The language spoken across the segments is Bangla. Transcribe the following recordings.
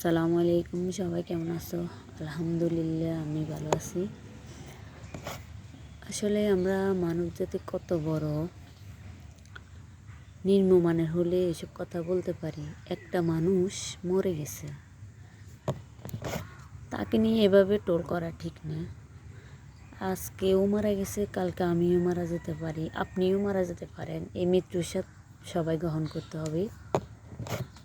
আসসালামু আলাইকুম, সবাই কেমন আছো? আলহামদুলিল্লাহ, আমি ভালো আছি। আসলে আমরা মানব জাতি কত বড় নিম্নমানের হলে এসব কথা বলতে পারি। একটা মানুষ মরে গেছে। তাকে নিয়ে এভাবে টোল করা ঠিক না। আজকেও মারা গেছে, কালকে আমিও মারা যেতে পারি। আপনিও মারা যেতে পারেন। এই মৃত্যুর সাথে সবাই গ্রহণ করতে হবে।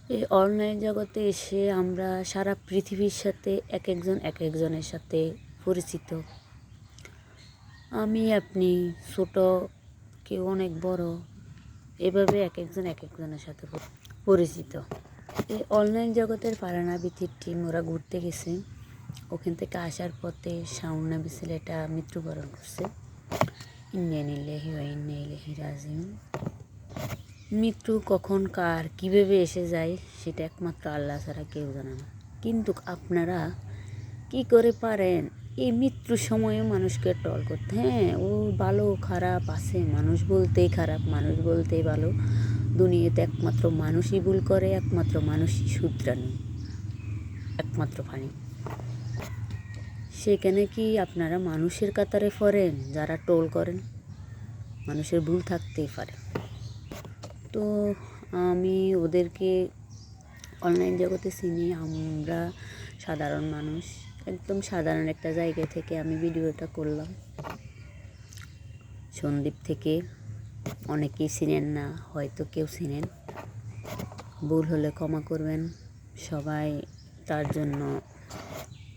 এই অনলাইন জগতে এসে আমরা সারা পৃথিবীর সাথে এক একজন, এক একজনের সাথে পরিচিত। আমি, আপনি, ছোট, কেউ অনেক বড়, এভাবে এক একজন, এক একজনের সাথে পরিচিত। এই অনলাইন জগতের পারানাবিথির টিম ওরা ঘুরতে গেছে। ওখান থেকে আসার পথে শাউনাবি ছেলেটা মৃত্যুবরণ করছে। ইন্ডিয়ান ইলেহি ও ইন্ডিয়া ইলেহি রাজিম। মৃত্যু কখন কার, কীভাবে এসে যায়, সেটা একমাত্র আল্লাহ ছাড়া কেউ জানে না। কিন্তু আপনারা কি করে পারেন? এই মৃত্যুর সময়ে মানুষকে টল করতে। হ্যাঁ ও ভালো, খারাপ আছে, মানুষ বলতেই খারাপ, মানুষ বলতেই ভালো। দুনিয়াতে একমাত্র মানুষই ভুল করে, একমাত্র মানুষই শুধরানি, একমাত্র পানি সেখানে কি আপনারা মানুষের কাতারে ফরেন, যারা টোল করেন? মানুষের ভুল থাকতেই পারে। তো আমি ওদেরকে অনলাইন জগতে চিনি, আমরা সাধারণ মানুষ, একদম সাধারণ একটা জায়গা থেকে আমি ভিডিওটা করলাম। সন্দীপ থেকে অনেকেই চিনেন না, হয়তো কেউ চিনেন। ভুল হলে ক্ষমা করবেন। সবাই তার জন্য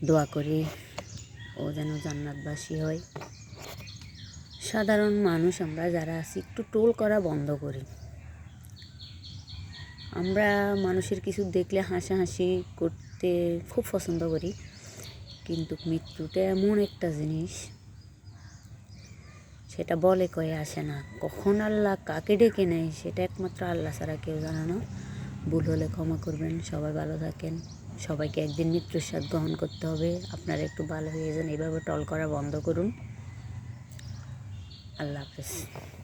দোয়া করি, ও যেন জান্নাতবাসী হয়। সাধারণ মানুষ আমরা, যারা আছি, একটু টোল করা বন্ধ করি। আমরা মানুষের কিছু দেখলে হাসাহাসি করতে খুব পছন্দ করি। কিন্তু মৃত্যুটা এমন একটা জিনিস, সেটা বলে কয়ে আসে না। কখন আল্লাহ কাকে ডেকে নেয়, সেটা একমাত্র আল্লাহ ছাড়া কেউ জানে না। ভুল হলে ক্ষমা করবেন, সবাই ভালো থাকেন। সবাইকে একদিন মৃত্যুর স্বাদ গ্রহণ করতে হবে। আপনারা একটু ভালো হয়ে যান এইভাবে টল করা বন্ধ করুন। আল্লাহ হাফেজ।